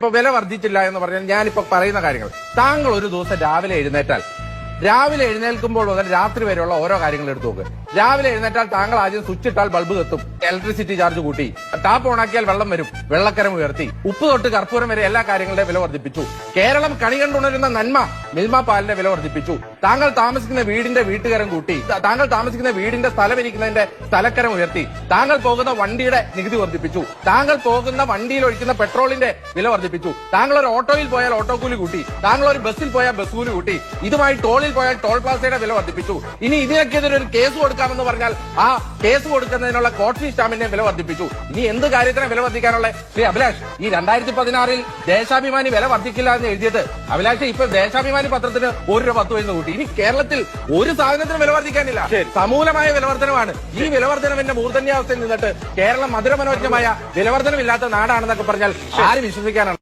ഇപ്പൊ വില വർദ്ധിച്ചില്ല എന്ന് പറഞ്ഞാൽ ഞാനിപ്പോ പറയുന്ന കാര്യങ്ങൾ. താങ്കൾ ഒരു ദിവസം രാവിലെ എഴുന്നേറ്റാൽ രാവിലെ എഴുന്നേൽക്കുമ്പോൾ മുതൽ രാത്രി വരെയുള്ള ഓരോ കാര്യങ്ങൾ എടുത്തു നോക്ക്. രാവിലെ എഴുന്നേറ്റാൽ താങ്കൾ ആദ്യം സ്വിച്ച് ഇട്ടാൽ ബൾബ് കത്തും. ഇലക്ട്രിസിറ്റി ചാർജ് കൂട്ടി. ടാപ്പ് ഓണാക്കിയാൽ വെള്ളം വരും. വെള്ളക്കരം ഉയർത്തി. ഉപ്പ് തൊട്ട് കർപ്പൂരം വരെ എല്ലാ കാര്യങ്ങളുടെയും വില വർദ്ധിപ്പിച്ചു. കേരളം കണി കണ്ടുണരുന്ന നന്മ മിൽമ പാലിന്റെ വില വർദ്ധിപ്പിച്ചു. താങ്കൾ താമസിക്കുന്ന വീടിന്റെ വീട്ടുകരം കൂട്ടി താങ്കൾ താമസിക്കുന്ന വീടിന്റെ സ്ഥലം ഇരിക്കുന്നതിന്റെ സ്ഥലക്കരം ഉയർത്തി താങ്കൾ പോകുന്ന വണ്ടിയുടെ നികുതി വർദ്ധിപ്പിച്ചു താങ്കൾ പോകുന്ന വണ്ടിയിൽ ഒഴിക്കുന്ന പെട്രോളിന്റെ വില വർദ്ധിപ്പിച്ചു താങ്കൾ ഒരു ഓട്ടോയിൽ പോയാൽ ഓട്ടോ കൂലി കൂട്ടി താങ്കൾ ഒരു ബസ്സിൽ പോയാൽ ബസ് കൂലി കൂട്ടി ഇതുമായി ടോളിൽ പോയാൽ ടോൾ പ്ലാസയുടെ വില വർദ്ധിപ്പിച്ചു. ഇനി ഇതിനൊക്കെതിരെ ഒരു കേസ് കൊടുക്കാമെന്ന് പറഞ്ഞാൽ ആ കേസ് കൊടുക്കുന്നതിനുള്ള കോർട്ട് സ്റ്റാമ്പിന്റെ വില വർദ്ധിപ്പിച്ചു. ഇനി എന്ത് കാര്യത്തിന് വില വർദ്ധിക്കാനുള്ള ശ്രീ അഭിലാഷ് ഈ രണ്ടായിരത്തി പതിനാറിൽ ദേശാഭിമാനി വില വർദ്ധിക്കില്ല എന്ന് എഴുതിയത്. അഭിലാഷ് ഇപ്പൊ ദേശാഭിമാനി പത്രത്തിന് ഒരു രൂപ പത്ത് പൈസ കൂട്ടി. ഇനി കേരളത്തിൽ ഒരു സാധനത്തിനും വില വർദ്ധിക്കാനില്ല സമൂലമായ വിലവർദ്ധനമാണ്. ഈ വിലവർദ്ധനവിന്റെ മൂർധന്യാവസ്ഥയിൽ നിന്നിട്ട് കേരളം മധുരമനോജ്ഞമായ വിലവർദ്ധനമില്ലാത്ത നാടാണെന്നൊക്കെ പറഞ്ഞാൽ ആര് വിശ്വസിക്കാനാണ്?